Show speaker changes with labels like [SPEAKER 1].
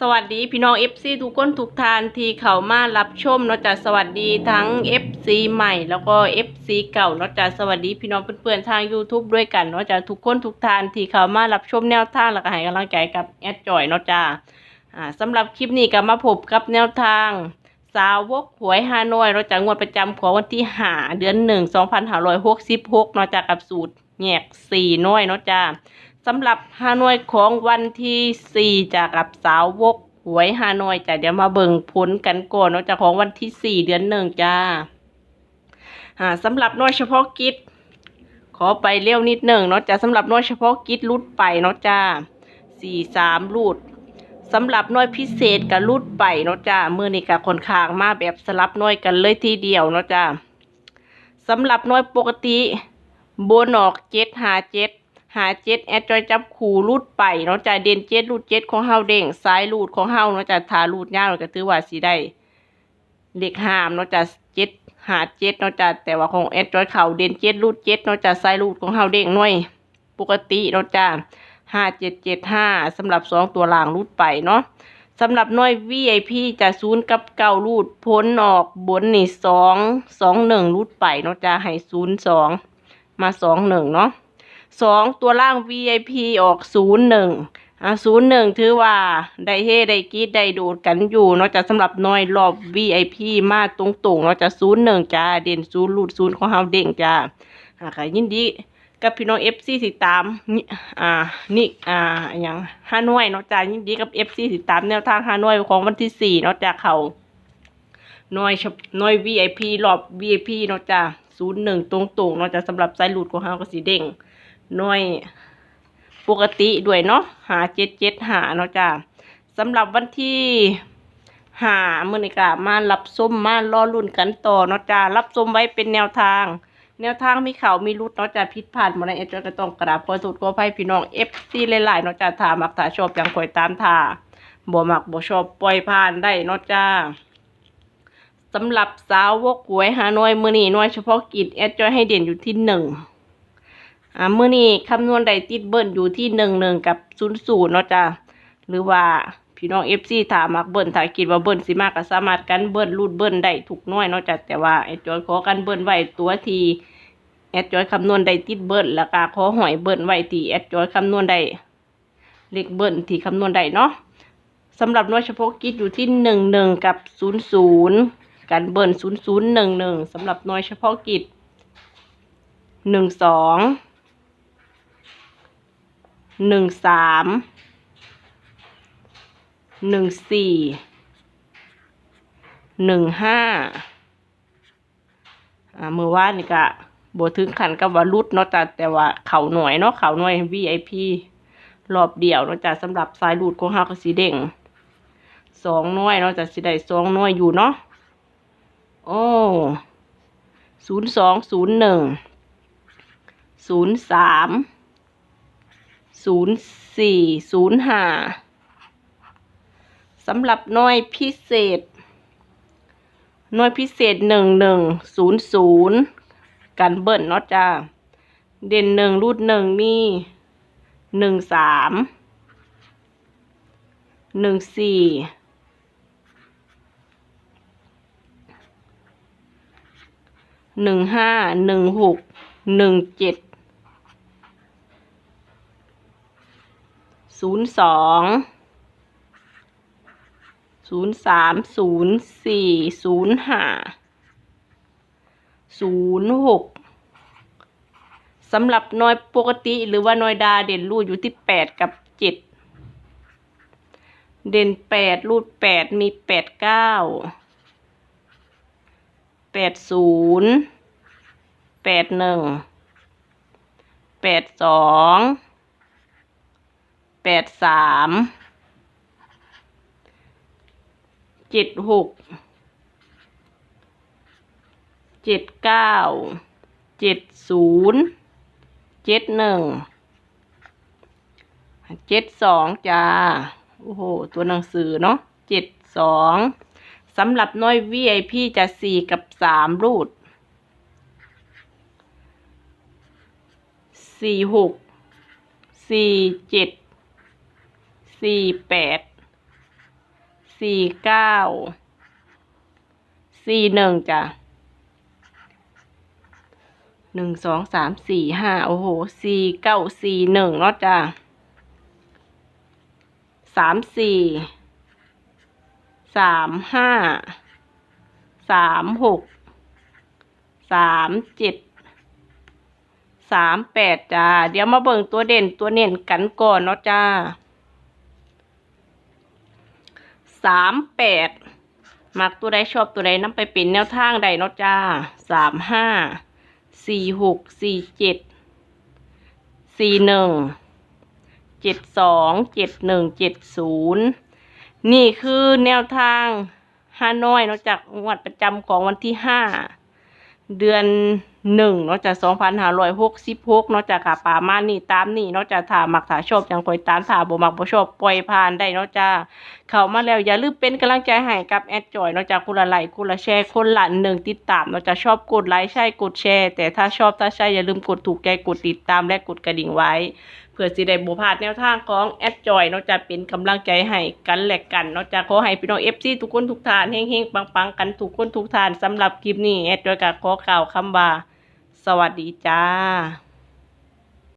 [SPEAKER 1] สวัสดีพี่น้อง FC ทุกคนทุกทานที่เข้ามารับชมเนาะจ้ะสวัสดีทั้ง FC ใหม่แล้วก็ FC เก่าเนาะจ้ะสวัสดีพี่น้องเพื่อนๆทาง YouTube ด้วยกันเนาะจ้ะทุกคนทุกทานที่เข้ามารับชมแนวทางแล้วก็ให้กำลังใจกับแอดจอยเนาะจ้ะอ่าสำหรับคลิปนี้ก็มาพบกับแนวทาง สาวกหวยฮานอยเนาจะงวดประจำของวันที่ห้าเดือนหนึ่งสองพันห้าร้อยหกสิบหกเนาะจ้ะกับสูตรแยกสี่น้อยเนาะจ้ะ สำหรับฮานอยของวันที่ 4จากกับสาววกหวยฮานอยจ้ะเดี๋ยวมาเบิ่งผลกันก่อนเนาะจากของวันที่ 4 เดือนหนึ่งจ้าอ่าสำหรับหน้อยเฉพาะกิจ ขอไปเร็วนิดหนึ่งเนาะจ้ะสำหรับหน้อยเฉพาะกิจรุดไปเนาะจ้า4 3รูดสำหรับน้อยพิเศษกับรุดไปเนาะจ้ามือนี้กับคนข้างมาแบบสลับน้อยกันเลยทีเดียวเนาะจ้าสำหรับน้อยปกติโบนออกเจ็ดหาเจ็ด หาเจ็ดแอดจอยจับขูรูดไปเนาะจ้ะเด่นเจ็ดรูดเจ็ดของเฮาเด้งซ้ายรูดของเฮาเนาะจ้ะทารูดยาวก็ถือว่าสิได้เด็กหามเนาะจ้ะเจ็ดหาเจ็ดเนาะจ้ะแต่ว่าของแอดจอยเข่าเด่นเจ็ดรูดเจ็ดเนาะจ้ะซ้ายรูดของเฮาเด้งหน่วยปกติเนาะจ้ะห้าเจ็ดเจ็ดห้าสำหรับสองตัวล่างรูดไปเนาะสำหรับน่วย VIP จะศูนย์กับเก้ารูดพ้นออกบนนี่สองสองหนึ่งรูดไปเนาะจ้ะให้ศูนย์สองมาสองหนึ่งเนาะ สองตัวล่าง VIP ออกศูนย์หนึ่งอะศูนย์หนึ่งถือว่าได้เฮได้กีดได้ดูดกันอยู่เนอกจากสำหรับน้อยรอบ VIP มาตรงๆเนอกจากศูนย์หนึ่งจ้าเด่นศูนย์ลูดศูนย์ของเฮาเด้งจ้าอะค่ะยินดีกับพี่น้อง FC สิตามนี่อ่านี่อ่าอย่างฮานอยเนาะจ้ายินดีกับ FC สิตามแนวทางฮานอยของวันที่สี่เนาะจ้าเขาน้อยน้อย VIP รอบ VIP เนาะจ้าศูนย์หนึ่งตรงๆเนาะจ้าสำหรับสายหลุดของเฮาก็สีเด้ง น้อยปกติด้วยเนาะหาเจ็ดเจ็ดหาเนาะจ้าสำหรับวันที่หาเมื่อนี้กะมารับส้มมารอรุ่นกันต่อเนาะจ้ารับส้มไว้เป็นแนวทาง แนวทางมีเขามีรุดเนาะจ้าผิดพลาดมาในเอจอยก็ต้องกระดาบขอโทษขออภัยพี่น้องเอฟซีหลายๆเนาะจ้าถามักถาชอบยังคอยตามทาบ่มักบ่ชอบปล่อยผ่านได้เนาะจ้าสำหรับสาววกหวยหาน้อยมือนี้น้อยเฉพาะกิจแอดจอยให้เด่นอยู่ที่หนึ่ง อ่ามื้อนี้คำนวณได้ติดเบิ้ลอยู่ที่หนึ่งหนึ่งกับศูนย์ศูนย์เนาะจ้ะหรือว่าพี่น้องเอฟซีถามมักเบิ้ลถ้าคิดว่าเบิ้ลสิมากก็สามารถกันเบิ้ลรูดเบิ้ลได้ถูกน้อยเนาะจ้ะแต่ว่าไอ้จอยขอกันเบิ้ลไว้ตัวทีแอดจอยคำนวณได้ติดเบิ้ลแล้วก็ขอหอยเบิ้ลไว้ที่แอดจอยคำนวณได้เลขเบิ้ลที่คำนวณได้เนาะสำหรับหน่วยเฉพาะกิจอยู่ที่หนึ่งหนึ่งกับศูนย์ศูนย์กันเบิ้ลศูนย์ศูนย์หนึ่งหนึ่งสำหรับหน่วยเฉพาะกิจหนึ่งสอง หนึ่งสามหนึ่งสี่หนึ่งห้าอ่ามือว่านนี่กะบถึงขันกับว่ารุดเนาะจ้ะแต่ว่าเขาหน่วยเนาะเขาหน่วย VIP รอบเดียวเนาะจ้ะสำหรับสายรูดของเฮาก็สีเด้งสองหน่วยเนาะจ้ะสิได้สองหน่วยอยู่เนาะโอ้ศูนย์สองศูนย์หนึ่งศูนย์สาม ศูนย์สี่ศูนย์ห้าสำหรับน่วยพิเศษน่วยพิเศษหนึ่งหนึ่งศูนย์ศูนย์กันเบิ้ลเนาะจ้าเด่นหนึ่งรูดหนึ่งมีหนึ่งสามหนึ่งสี่หนึ่งห้าหนึ่งหกหนึ่งเจ็ด ศูนย์สองศูนย์สามศูนย์สี่ศูนย์ห้าศูนย์หกสำหรับน้อยปกติหรือว่าน้อยดาเด่นรูดอยู่ที่แปดกับเจ็ดเด่นแปดรูดแปดมีแปดเก้าแปดศูนย์แปดหนึ่งแปดสอง แปดสามเจ็ดหกเจ็ดเก้าเจ็ดศูนย์เจ็ดหนึ่งเจ็ดสองจ้า โอ้โห ตัวหนังสือเนาะเจ็ดสองสำหรับน้อย VIP จะสี่กับสามรูดสี่หกสี่เจ็ด สี่แปด สี่เก้า สี่หนึ่งจ้ะหนึ่งสองสามสี่ห้าโอ้โหสี่เก้าสี่หนึ่งเนาะจ้ะสามสี่สามห้าสามหกสามเจ็ดสามแปดจ้า เดี๋ยวมาเบิ่งตัวเด่นตัวเน่นกันก่อนเนาะจ้า สามแปดมักตัวใดชอบตัวใดนำไปเป็นแนวทางใดเนาะจ้าสามห้าสี่หกสี่เจ็ดสี่หนึ่งเจ็ดสองเจ็ดหนึ่งเจ็ดศูนย์นี่คือแนวทางฮานอยเนาะจากงวดประจำของวันที่ห้าเดือน หนึ่งเนาะจากสองพันห้าร้อยหกสิบหกเนาะจากค่ะป่ามานี่ตามนี่เนาะจากถามักถาชอบจังคอยตามถาบ่มักบ่ชอบปล่อยผ่านได้เนาะจ้าเข้ามาแล้วอย่าลืมเป็นกำลังใจให้กับแอดจอยเนาะจากคนละไลค์คนละแชร์คนละหนึ่งติดตามเนาะจะชอบกดไลค์ใช่กดแชร์ แต่ถ้าชอบถ้าใช่อย่าลืมกดถูกใจกดติดตามและกดกระดิ่งไว้เพื่อสิได้บ่พลาดแนวทางของแอดจอยเนาะจะเป็นกำลังใจให้กันและกันเนาะจะขอให้พี่น้อง FC ทุกคนทุกทานเฮงๆปังๆกันทุกคนทุกทานสำหรับคลิปนี้แอดจอยก็ขอกล่าวคำว่า สวัสดีจ้า